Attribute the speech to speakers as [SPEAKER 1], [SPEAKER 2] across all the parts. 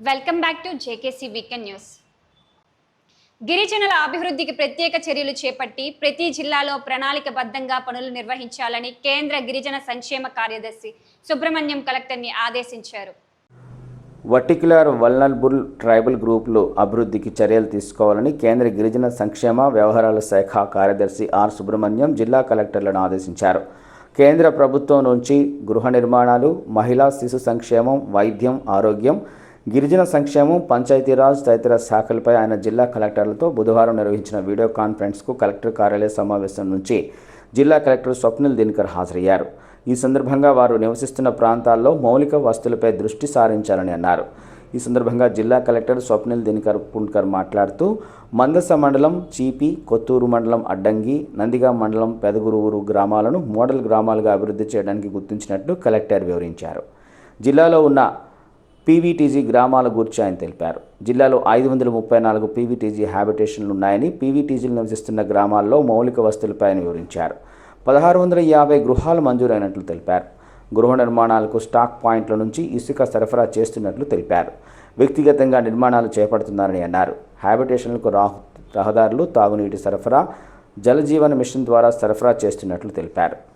[SPEAKER 1] Welcome back to JKC weekend news గిరిజనుల అభివృద్ధికి ప్రత్యేక చర్యలు చేపట్టి ప్రతి జిల్లాలో ప్రణాళికబద్ధంగా పనులు నిర్వహించాలని కేంద్ర గిరిజన సంక్షేమ కార్యదర్శి సుబ్రహ్మణ్యం కలెక్టర్ని ఆదేశించారు.
[SPEAKER 2] వర్టిక్యులర్ వల్నరబుల్ ట్రైబల్ గ్రూపులు అభివృద్ధికి చర్యలు తీసుకోవాలని కేంద్ర గిరిజన సంక్షేమ వ్యవహారాల శాఖ కార్యదర్శి ఆర్ సుబ్రహ్మణ్యం జిల్లా కలెక్టర్లను ఆదేశించారు. కేంద్ర ప్రభుత్వం నుంచి గృహ నిర్మాణాలు మహిళా శిశు సంక్షేమం వైద్యం ఆరోగ్యం గిరిజన సంక్షేమం పంచాయతీరాజ్ తదితర శాఖలపై ఆయన జిల్లా కలెక్టర్లతో బుధవారం నిర్వహించిన వీడియో కాన్ఫరెన్స్కు కలెక్టర్ కార్యాలయ సమావేశం నుంచి జిల్లా కలెక్టర్ స్వప్నిల్ దినకర్ హాజరయ్యారు. ఈ సందర్భంగా వారు నివసిస్తున్న ప్రాంతాల్లో మౌలిక వస్తువులపై దృష్టి సారించాలని అన్నారు. ఈ సందర్భంగా జిల్లా కలెక్టర్ స్వప్నిల్ దినకర్ పుణ్కర్ మాట్లాడుతూ మందస మండలం చీపి కొత్తూరు మండలం అడ్డంగి నందిగా మండలం పెదగురువురు గ్రామాలను మోడల్ గ్రామాలుగా అభివృద్ధి చేయడానికి గుర్తించినట్లు కలెక్టర్ వివరించారు. జిల్లాలో ఉన్న పీవీటీజీ గ్రామాల గురించి ఆయన తెలిపారు. జిల్లాలో ఐదు వందల ముప్పై నాలుగు పీవీటీజీ హ్యాబిటేషన్లు ఉన్నాయని పీవీటీజీలు నివసిస్తున్న గ్రామాల్లో మౌలిక వస్తువులపై ఆయన వివరించారు. పదహారు వందల యాభై గృహాలు మంజూరైనట్లు తెలిపారు. గృహ నిర్మాణాలకు స్టాక్ పాయింట్ల నుంచి ఇసుక సరఫరా చేస్తున్నట్లు తెలిపారు. వ్యక్తిగతంగా నిర్మాణాలు చేపడుతున్నారని అన్నారు. హ్యాబిటేషన్లకు రాహు రహదారులు తాగునీటి సరఫరా జలజీవన మిషన్ ద్వారా సరఫరా చేస్తున్నట్లు తెలిపారు.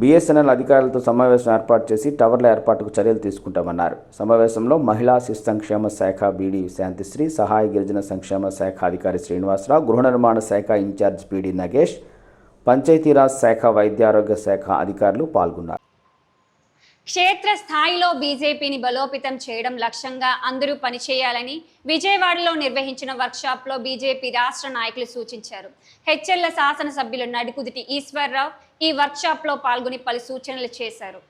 [SPEAKER 2] బీఎస్ఎన్ఎల్ అధికారులతో సమావేశం ఏర్పాటు చేసి టవర్ల ఏర్పాటుకు చర్యలు తీసుకుంటామన్నారు. సమావేశంలో మహిళా శిశు సంక్షేమ శాఖ బీడీ శాంతిశ్రీ సహాయ గిరిజన సంక్షేమ శాఖ అధికారి శ్రీనివాసరావు గృహ నిర్మాణ శాఖ ఇన్ఛార్జ్ పీడీ నగేష్ పంచాయతీరాజ్ శాఖ వైద్యారోగ్య శాఖ అధికారులు పాల్గొన్నారు.
[SPEAKER 1] క్షేత్ర స్థాయిలో బీజేపీని బలోపేతం చేయడం లక్ష్యంగా అందరూ పనిచేయాలని విజయవాడలో నిర్వహించిన వర్క్షాప్లో బీజేపీ రాష్ట్ర నాయకులు సూచించారు. హెచ్ఎల్ల శాసనసభ్యులు నడుకుదిటి ఈశ్వర్రావు ఈ వర్క్షాప్లో పాల్గొని పలు సూచనలు చేశారు.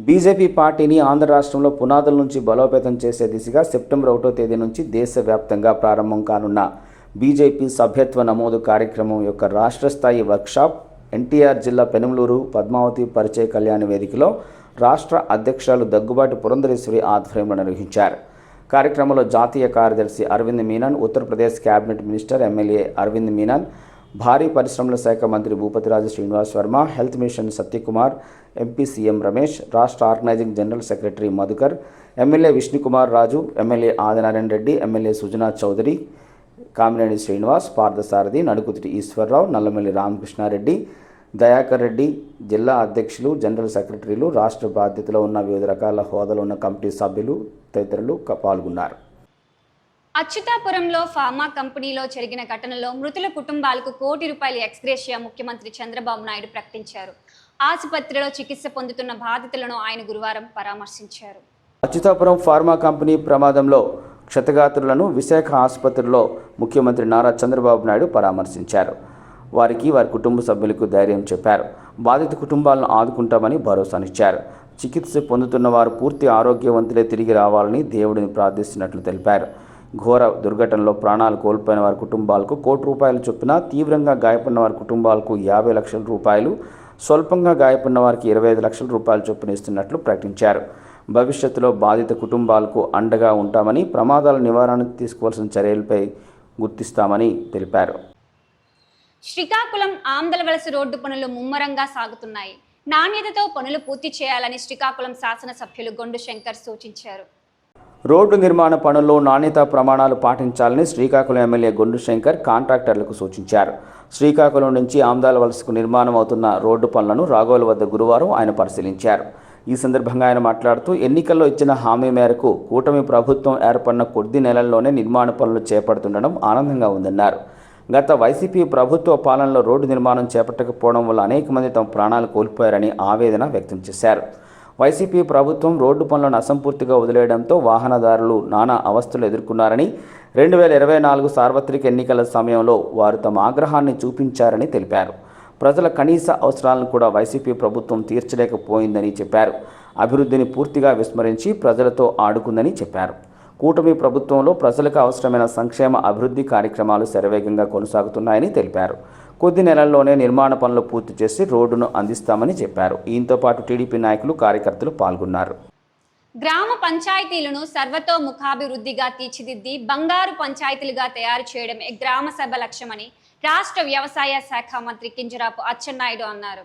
[SPEAKER 2] బీజేపీ పార్టీని ఆంధ్ర రాష్ట్రంలో పునాదుల నుంచి బలోపేతం చేసే దిశగా సెప్టెంబర్ ఒకటో తేదీ నుంచి దేశవ్యాప్తంగా ప్రారంభం కానున్న బీజేపీ సభ్యత్వ నమోదు కార్యక్రమం యొక్క రాష్ట్ర స్థాయి వర్క్షాప్ ఎన్టీఆర్ జిల్లా పెనుమలూరు పద్మావతి పరిచయ కళ్యాణ వేదికలో రాష్ట్ర అధ్యక్షురాలు దగ్గుబాటి పురంధరేశ్వరి ఆధ్వర్యంలో నిర్వహించారు. కార్యక్రమంలో జాతీయ కార్యదర్శి Aravind Menon Uttar Pradesh cabinet minister MLA Aravind Menon భారీ పరిశ్రమల శాఖ మంత్రి Bhupathiraju Srinivas Varma health mission Satyakumar MP CM Ramesh రాష్ట్ర organising general secretary Madhukar MLA Vishnukumar Raju MLA Adinarayana Reddy MLA Sujana Chowdary Kamineni Srinivas Parthasarathy నడుకుతిటి Eswararao Nallamalli Ramakrishna Reddy Dayakar Reddy జిల్లా అధ్యక్షులు general సెక్రటరీలు రాష్ట్ర బాధ్యతలో ఉన్న వివిధ రకాల హోదాలో ఉన్న కమిటీ సభ్యులు తదితరులు పాల్గొన్నారు.
[SPEAKER 1] అచ్యుతాపురంలో ఫార్మా కంపెనీలో జరిగిన ఘటనలో మృతుల కుటుంబాలకు కోటి రూపాయల ఎక్స్గ్రేషియా ముఖ్యమంత్రి చంద్రబాబు నాయుడు ప్రకటించారు. ఆసుపత్రిలో చికిత్స పొందుతున్న బాధితులను ఆయన గురువారం పరామర్శించారు.
[SPEAKER 2] అచ్యుతాపురం ఫార్మా కంపెనీ ప్రమాదంలో క్షతగాత్రులను విశాఖ ఆసుపత్రిలో ముఖ్యమంత్రి నారా చంద్రబాబు నాయుడు పరామర్శించారు. వారికి వారి కుటుంబ సభ్యులకు ధైర్యం చెప్పారు. బాధిత కుటుంబాలను ఆదుకుంటామని భరోసానిచ్చారు. చికిత్స పొందుతున్న వారు పూర్తి ఆరోగ్యవంతులే తిరిగి రావాలని దేవుడిని ప్రార్థిస్తున్నట్లు తెలిపారు. ఘోర దుర్ఘటనలో ప్రాణాలు కోల్పోయిన వారి కుటుంబాలకు కోటి రూపాయలు చొప్పున తీవ్రంగా గాయపడిన వారి కుటుంబాలకు యాభై లక్షల రూపాయలు స్వల్పంగా గాయపడిన వారికి ఇరవై ఐదు లక్షల రూపాయలు చొప్పున ఇస్తున్నట్లు ప్రకటించారు. భవిష్యత్తులో బాధిత కుటుంబాలకు అండగా ఉంటామని ప్రమాదాల నివారణకు తీసుకోవాల్సిన చర్యలపై గుర్తిస్తామని తెలిపారు.
[SPEAKER 1] శ్రీకాకుళం ఆంధ్రవలస రోడ్డు పనులు ముమ్మరంగా సాగుతున్నాయి. నాణ్యతతో పనులు పూర్తి చేయాలని శ్రీకాకుళం శాసనసభ్యులు గొండు శంకర్ సూచించారు.
[SPEAKER 2] రోడ్డు నిర్మాణ పనుల్లో నాణ్యత ప్రమాణాలు పాటించాలని శ్రీకాకుళం ఎమ్మెల్యే గొండు శంకర్ కాంట్రాక్టర్లకు సూచించారు. శ్రీకాకుళం నుంచి ఆమ్దాల వలసకు నిర్మాణం అవుతున్న రోడ్డు పనులను రాఘోల వద్ద గురువారం ఆయన పరిశీలించారు. ఈ సందర్భంగా ఆయన మాట్లాడుతూ ఎన్నికల్లో ఇచ్చిన హామీ మేరకు కూటమి ప్రభుత్వం ఏర్పడిన కొద్ది నెలల్లోనే నిర్మాణ పనులు చేపడుతుండడం ఆనందంగా ఉందన్నారు. గత వైసీపీ ప్రభుత్వ పాలనలో రోడ్డు నిర్మాణం చేపట్టకపోవడం వల్ల అనేక మంది తమ ప్రాణాలు కోల్పోయారని ఆవేదన వ్యక్తం చేశారు. వైసీపీ ప్రభుత్వం రోడ్డు పనులను అసంపూర్తిగా వదిలేయడంతో వాహనదారులు నానా అవస్థలు ఎదుర్కొన్నారని రెండు వేల ఇరవై నాలుగు సార్వత్రిక ఎన్నికల సమయంలో వారు తమ ఆగ్రహాన్ని చూపించారని తెలిపారు. ప్రజల కనీస అవసరాలను కూడా వైసీపీ ప్రభుత్వం తీర్చలేకపోయిందని చెప్పారు. అభివృద్ధిని పూర్తిగా విస్మరించి ప్రజలతో ఆడుకుందని చెప్పారు. కూటమి ప్రభుత్వంలో ప్రజలకు అవసరమైన సంక్షేమ అభివృద్ధి కార్యక్రమాలు శరవేగంగా కొనసాగుతున్నాయని తెలిపారు. కొద్ది నెలల్లోనే నిర్మాణ పనులు పూర్తి చేసి రోడ్డును అందిస్తామని చెప్పారు. దీంతో పాటు టీడీపీ నాయకులు కార్యకర్తలు పాల్గొన్నారు.
[SPEAKER 1] గ్రామ పంచాయతీలను సర్వతోముఖాభివృద్ధిగా తీర్చిదిద్ది బంగారు పంచాయతీలుగా తయారు చేయడమే గ్రామ సభ లక్ష్యమని రాష్ట్ర వ్యవసాయ శాఖ మంత్రి కింజరాపు అచ్చెన్నాయుడు అన్నారు.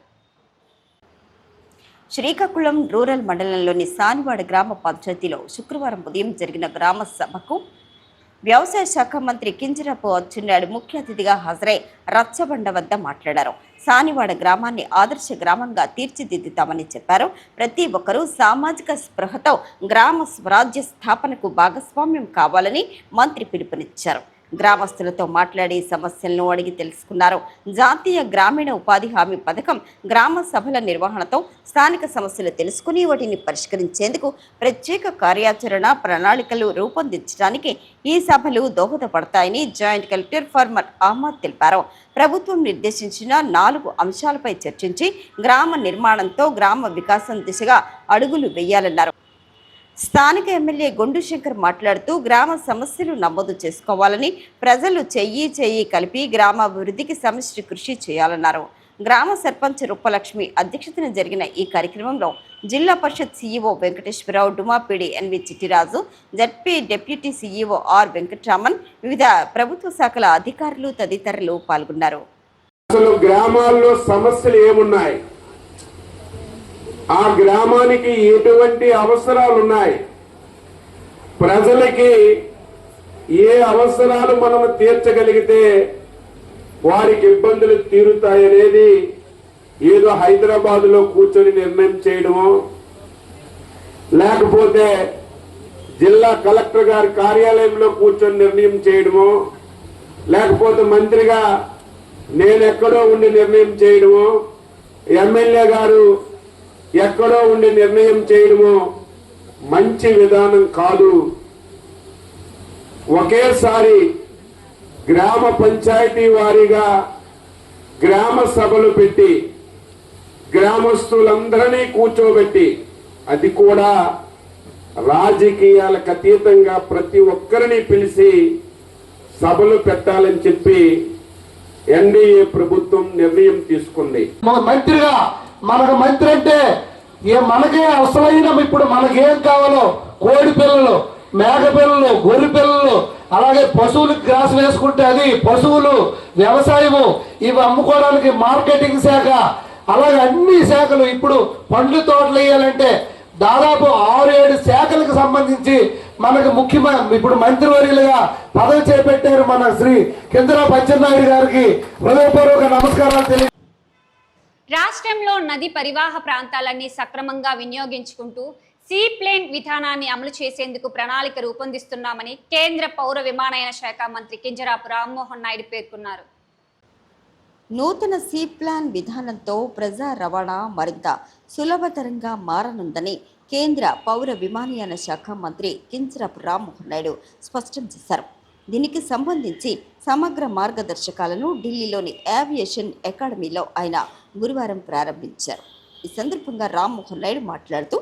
[SPEAKER 3] శ్రీకాకుళం రూరల్ మండలంలోని సానివాడ గ్రామ పంచాయతీలో శుక్రవారం ఉదయం జరిగిన గ్రామ సభకు వ్యవసాయ శాఖ మంత్రి కింజరాపు అచ్చెన్నాయుడు ముఖ్య అతిథిగా హాజరై రచ్చబండ వద్ద మాట్లాడారు. సానివాడ గ్రామాన్ని ఆదర్శ గ్రామంగా తీర్చిదిద్దుతామని చెప్పారు. ప్రతి ఒక్కరూ సామాజిక స్పృహతో గ్రామ స్వరాజ్య స్థాపనకు భాగస్వామ్యం కావాలని మంత్రి పిలుపునిచ్చారు. గ్రామస్తులతో మాట్లాడి సమస్యలను అడిగి తెలుసుకున్నారు. జాతీయ గ్రామీణ ఉపాధి హామీ పథకం గ్రామ సభల నిర్వహణతో స్థానిక సమస్యలు తెలుసుకుని వాటిని పరిష్కరించేందుకు ప్రత్యేక కార్యాచరణ ప్రణాళికలు రూపొందించడానికి ఈ సభలు దోహదపడతాయని జాయింట్ కలెక్టర్ ఫార్మర్ అహ్మద్ తెలిపారు. ప్రభుత్వం నిర్దేశించిన నాలుగు అంశాలపై చర్చించి గ్రామ నిర్మాణంతో గ్రామ వికాసం దిశగా అడుగులు వేయాలన్నారు. స్థానిక ఎమ్మెల్యే గొండు శంకర్ మాట్లాడుతూ గ్రామ సమస్యలు నమోదు చేసుకోవాలని ప్రజలు చెయ్యి చెయ్యి కలిపి గ్రామాభివృద్ధికి సమిష్టి కృషి చేయాలన్నారు. గ్రామ సర్పంచ్ రూపలక్ష్మి అధ్యక్షతన జరిగిన ఈ కార్యక్రమంలో జిల్లా పరిషత్ CEO Venkateswararao డుమాపీడి NV Chittiraju ZP deputy CEO R Venkataraman వివిధ ప్రభుత్వ శాఖల అధికారులు తదితరులు పాల్గొన్నారు.
[SPEAKER 4] గ్రామాల్లో సమస్యలు ఏమున్నాయి? ఆ గ్రామానికి ఎటువంటి అవసరాలు ఉన్నాయి ప్రజలకి ఏ అవసరాలు మనం తీర్చగలిగితే వారికి ఇబ్బందులు తీరుతాయనేది ఏదో హైదరాబాద్లో కూర్చొని నిర్ణయం చేయడము? లేకపోతే జిల్లా కలెక్టర్ గారి కార్యాలయంలో కూర్చొని నిర్ణయం చేయడము? లేకపోతే మంత్రిగా నేను ఎక్కడో ఉండి నిర్ణయం చేయడము? ఎమ్మెల్యే గారు ఎక్కడో ఉండి నిర్ణయం చేయడమో మంచి విధానం కాదు. ఒకేసారి గ్రామ పంచాయతీ వారీగా గ్రామ సభలు పెట్టి గ్రామస్తులందరినీ కూర్చోబెట్టి అది కూడా రాజకీయాలకు అతీతంగా ప్రతి ఒక్కరిని పిలిచి సభలు పెట్టాలని చెప్పి ఎన్డీఏ ప్రభుత్వం నిర్ణయం తీసుకుంది.
[SPEAKER 5] మా మంత్రిగా మనకు మంత్రి అంటే ఏ మనకే అవసరమైన ఇప్పుడు మనకేం కావాలో కోడి పిల్లలు మేక పిల్లలు గొర్రె పిల్లలు అలాగే పశువులకు గ్రాస్ వేసుకుంటే అది పశువులు వ్యవసాయము ఇవి అమ్ముకోవడానికి మార్కెటింగ్ శాఖ అలాగే అన్ని శాఖలు ఇప్పుడు పండ్లు తోటలు వేయాలంటే దాదాపు ఆరు ఏడు శాఖలకు సంబంధించి మనకు ముఖ్యమైన ఇప్పుడు మంత్రివర్యులుగా పదవి చేపట్టారు మన శ్రీ కిందరా పచ్చెన్నాయుడు గారికి హృదయపూర్వక నమస్కారాలు తెలియ
[SPEAKER 1] రాష్ట్రంలో నది పరివాహ ప్రాంతాలన్నీ సక్రమంగా వినియోగించుకుంటూ సీ ప్లేన్ విధానాన్ని అమలు చేసేందుకు ప్రణాళిక రూపొందిస్తున్నామని కేంద్ర పౌర విమానయాన శాఖ మంత్రి కింజరాపు రామ్మోహన్ నాయుడు పేర్కొన్నారు.
[SPEAKER 3] నూతన సీ ప్లాన్ విధానంతో ప్రజా రవాణా మరింత సులభతరంగా మారనుందని కేంద్ర పౌర విమానయాన శాఖ మంత్రి కించరపు రామ్మోహన్ నాయుడు స్పష్టం చేశారు. దీనికి సంబంధించి సమగ్ర మార్గదర్శకాలను ఢిల్లీలోని ఏవియేషన్ అకాడమీలో ఆయన గురువారం ప్రారంభించారు. ఈ సందర్భంగా రామ్మోహన్ నాయుడు మాట్లాడుతూ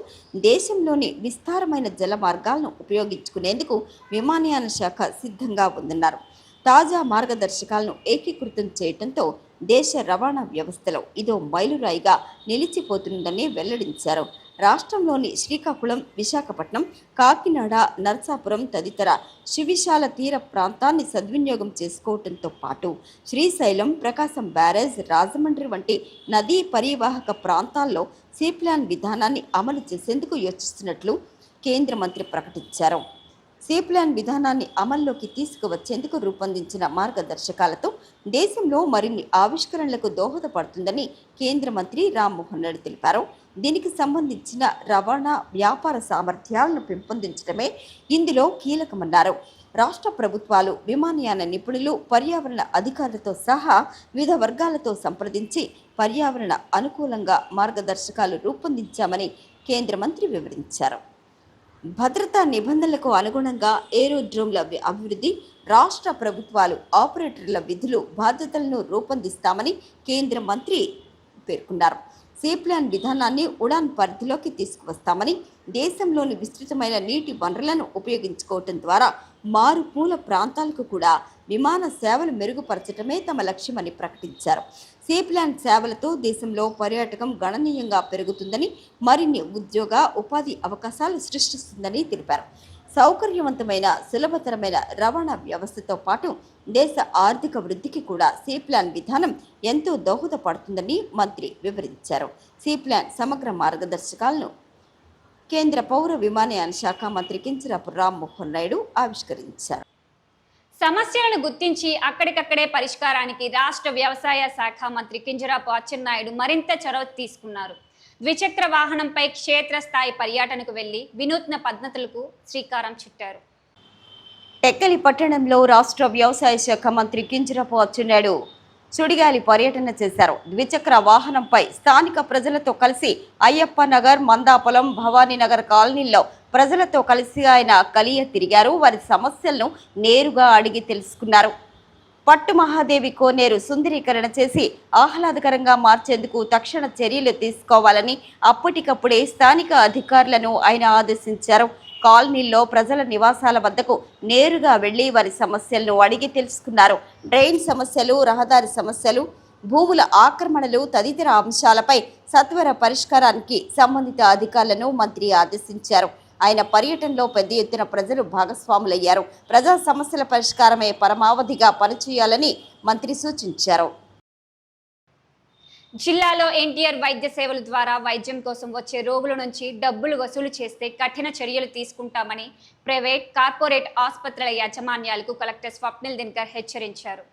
[SPEAKER 3] దేశంలోని విస్తారమైన జల మార్గాలను ఉపయోగించుకునేందుకు విమానయాన శాఖ సిద్ధంగా ఉందన్నారు. తాజా మార్గదర్శకాలను ఏకీకృతం చేయడంతో దేశ రవాణా వ్యవస్థలో ఇదో మైలురాయిగా నిలిచిపోతుందని వెల్లడించారు. రాష్ట్రంలోని శ్రీకాకుళం విశాఖపట్నం కాకినాడ నర్సాపురం తదితర శివిశాల తీర ప్రాంతాన్ని సద్వినియోగం చేసుకోవడంతో పాటు శ్రీశైలం ప్రకాశం బ్యారేజ్ రాజమండ్రి వంటి నదీ పరివాహక ప్రాంతాల్లో సీప్లాన్ విధానాన్ని అమలు చేసేందుకు యోచిస్తున్నట్లు కేంద్ర మంత్రి ప్రకటించారు. సీ ప్లాన్ విధానాన్ని అమల్లోకి తీసుకువచ్చేందుకు రూపొందించిన మార్గదర్శకాలతో దేశంలో మరిన్ని ఆవిష్కరణలకు దోహదపడుతుందని కేంద్ర మంత్రి రామ్మోహన్ రెడ్డి తెలిపారు. దీనికి సంబంధించిన రవాణా వ్యాపార సామర్థ్యాలను పెంపొందించడమే ఇందులో కీలకమన్నారు. రాష్ట్ర ప్రభుత్వాలు విమానయాన నిపుణులు పర్యావరణ అధికారులతో సహా వివిధ వర్గాలతో సంప్రదించి పర్యావరణ అనుకూలంగా మార్గదర్శకాలు రూపొందించామని కేంద్ర మంత్రి వివరించారు. భద్రతా నిబంధనలకు అనుగుణంగా ఏరోడ్రోమ్ల అభివృద్ధి రాష్ట్ర ప్రభుత్వాలు ఆపరేటర్ల విధులు బాధ్యతలను రూపొందిస్తామని కేంద్ర మంత్రి పేర్కొన్నారు. సీప్లాన్ విధానాన్ని ఉడాన్ పరిధిలోకి తీసుకువస్తామని దేశంలోని విస్తృతమైన నీటి వనరులను ఉపయోగించుకోవటం ద్వారా మారుమూల ప్రాంతాలకు కూడా విమాన సేవలు మెరుగుపరచడమే తమ లక్ష్యమని ప్రకటించారు. సీప్లాన్ సేవలతో దేశంలో పర్యాటకం గణనీయంగా పెరుగుతుందని మరిన్ని ఉద్యోగ ఉపాధి అవకాశాలు సృష్టిస్తుందని తెలిపారు. సౌకర్యవంతమైన సులభతరమైన రవాణా వ్యవస్థతో పాటు దేశ ఆర్థిక వృద్ధికి కూడా సి ప్లాన్ విధానం ఎంతో దోహదపడుతుందని మంత్రి వివరించారు. సి ప్లాన్ సమగ్ర మార్గదర్శకాలను కేంద్ర పౌర విమానయాన శాఖ మంత్రి కించరాపు రామ్మోహన్ నాయుడు ఆవిష్కరించారు.
[SPEAKER 1] సమస్యలను గుర్తించి అక్కడికక్కడే పరిష్కారానికి రాష్ట్ర వ్యవసాయ శాఖ మంత్రి కింజరాపు అచ్చెన్నాయుడు మరింత చొరవ తీసుకున్నారు. ద్విచక్ర వాహనంపై క్షేత్రస్థాయి పర్యటనకు వెళ్ళి వినూత్న పద్ధతులకు శ్రీకారం చుట్టారు.
[SPEAKER 3] టెక్కలి పట్టణంలో రాష్ట్ర వ్యవసాయ శాఖ మంత్రి కింజరాపు అచ్చెన్నాయుడు సుడిగాలి పర్యటన చేశారు. ద్విచక్ర వాహనంపై స్థానిక ప్రజలతో కలిసి అయ్యప్ప నగర్ మందాపులం భవానీనగర్ కాలనీల్లో ప్రజలతో కలిసి ఆయన కలియ తిరిగారు. వారి సమస్యలను నేరుగా అడిగి తెలుసుకున్నారు. పట్టు మహాదేవి కోనేరు సుందరీకరణ చేసి ఆహ్లాదకరంగా మార్చేందుకు తక్షణ చర్యలు తీసుకోవాలని అప్పటికప్పుడే స్థానిక అధికారులను ఆయన ఆదేశించారు. కాలనీల్లో ప్రజల నివాసాల వద్దకు నేరుగా వెళ్ళి వారి సమస్యలను అడిగి తెలుసుకున్నారు. డ్రైన్ సమస్యలు రహదారి సమస్యలు భూముల ఆక్రమణలు తదితర అంశాలపై సత్వర పరిష్కారానికి సంబంధిత అధికారులను మంత్రి ఆదేశించారు. ఆయన పర్యటనలో పెద్ద ఎత్తున ప్రజలు భాగస్వాములయ్యారు. ప్రజా సమస్యల పరిష్కారమే పరమావధిగా పనిచేయాలని మంత్రి సూచించారు.
[SPEAKER 1] జిల్లాలో ఎన్టీఆర్ వైద్య సేవల ద్వారా వైద్యం కోసం వచ్చే రోగుల నుంచి డబ్బులు వసూలు చేస్తే కఠిన చర్యలు తీసుకుంటామని ప్రైవేట్ కార్పొరేట్ ఆసుపత్రుల యాజమాన్యాలకు కలెక్టర్ స్వప్నిల్ దినకర్ హెచ్చరించారు.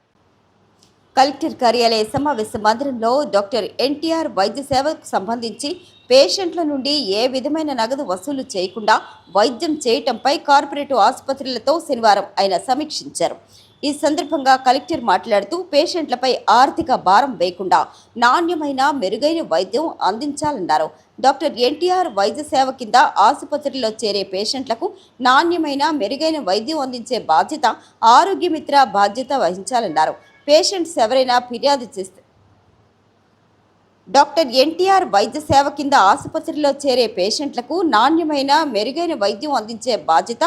[SPEAKER 3] కలెక్టర్ కార్యాలయ సమావేశ మందిరంలో డాక్టర్ ఎన్టీఆర్ వైద్య సేవకు సంబంధించి పేషెంట్ల నుండి ఏ విధమైన నగదు వసూలు చేయకుండా వైద్యం చేయటంపై కార్పొరేట్ ఆసుపత్రులతో శనివారం ఆయన సమీక్షించారు. ఈ సందర్భంగా కలెక్టర్ మాట్లాడుతూ పేషెంట్లపై ఆర్థిక భారం వేయకుండా నాణ్యమైన మెరుగైన వైద్యం అందించాలన్నారు. డాక్టర్ ఎన్టీఆర్ వైద్య సేవ కింద ఆసుపత్రిలో చేరే పేషెంట్లకు నాణ్యమైన మెరుగైన వైద్యం అందించే బాధ్యత ఆరోగ్యమిత్ర బాధ్యత వహించాలన్నారు. పేషెంట్స్ ఎవరైనా ఫిర్యాదు చేస్తే డాక్టర్ ఎన్టీఆర్ వైద్య సేవ కింద ఆసుపత్రిలో చేరే పేషెంట్లకు నాణ్యమైన మెరుగైన వైద్యం అందించే బాధ్యత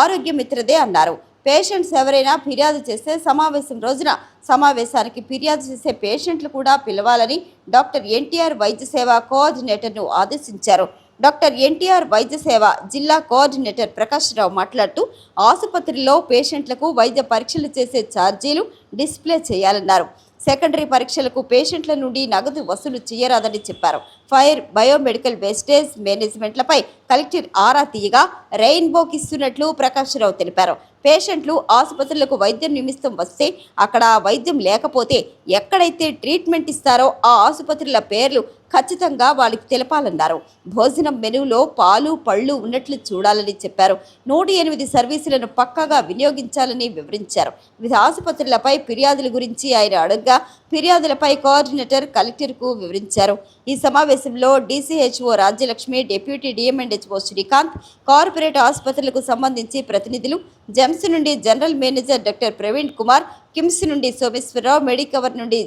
[SPEAKER 3] ఆరోగ్య మిత్రదే అన్నారు. పేషెంట్స్ ఎవరైనా ఫిర్యాదు చేస్తే సమావేశం రోజున సమావేశానికి ఫిర్యాదు చేసే పేషెంట్లు కూడా పిలవాలని డాక్టర్ ఎన్టీఆర్ వైద్య సేవ కోఆర్డినేటర్ను ఆదేశించారు. డాక్టర్ ఎన్టీఆర్ వైద్య సేవ జిల్లా కోఆర్డినేటర్ ప్రకాష్ రావు మాట్లాడుతూ ఆసుపత్రిలో పేషెంట్లకు వైద్య పరీక్షలు చేసే ఛార్జీలు డిస్ప్లే చేయాలన్నారు. సెకండరీ పరీక్షలకు పేషెంట్ల నుండి నగదు వసూలు చేయరాదని చెప్పారు. ఫైర్ బయోమెడికల్ వేస్టేజ్ మేనేజ్మెంట్లపై కలెక్టర్ ఆరా తీయగా రెయిన్బోకి ఇస్తున్నట్లు ప్రకాష్ రావు తెలిపారు. పేషెంట్లు ఆసుపత్రులకు వైద్యం నిమిత్తం వస్తే అక్కడ వైద్యం లేకపోతే ఎక్కడైతే ట్రీట్మెంట్ ఇస్తారో ఆ ఆసుపత్రుల పేర్లు ఖచ్చితంగా వాళ్ళకి తెలపాలన్నారు. భోజనం మెనులో పాలు పళ్ళు ఉన్నట్లు చూడాలని చెప్పారు. నూట ఎనిమిది సర్వీసులను పక్కాగా వినియోగించాలని వివరించారు. వివిధ ఆసుపత్రులపై ఫిర్యాదుల గురించి ఆయన అడగ్గా ఫిర్యాదులపై కోఆర్డినేటర్ కలెక్టర్కు వివరించారు. ఈ సమావేశంలో DCHO Rajyalakshmi deputy DM and HO Srikanth corporate ఆసుపత్రులకు సంబంధించి ప్రతినిధులు జెమ్స్ నుండి general manager doctor Praveen Kumar KIMS నుండి సోమేశ్వరరావు మెడికవర్ నుండి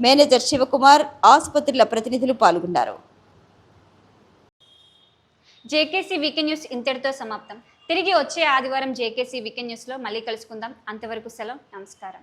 [SPEAKER 3] మేనేజర్ శివకుమార్ ఆసుపత్రుల ప్రతినిధులు పాల్గొన్నారు.
[SPEAKER 1] జేకేసీ వీకెండ్ న్యూస్ ఇంతటితో సమాప్తం. తిరిగి వచ్చే ఆదివారం జేకేసీ వీకెండ్ న్యూస్లో మళ్ళీ కలుసుకుందాం. అంతవరకు సెలవు. నమస్కారం.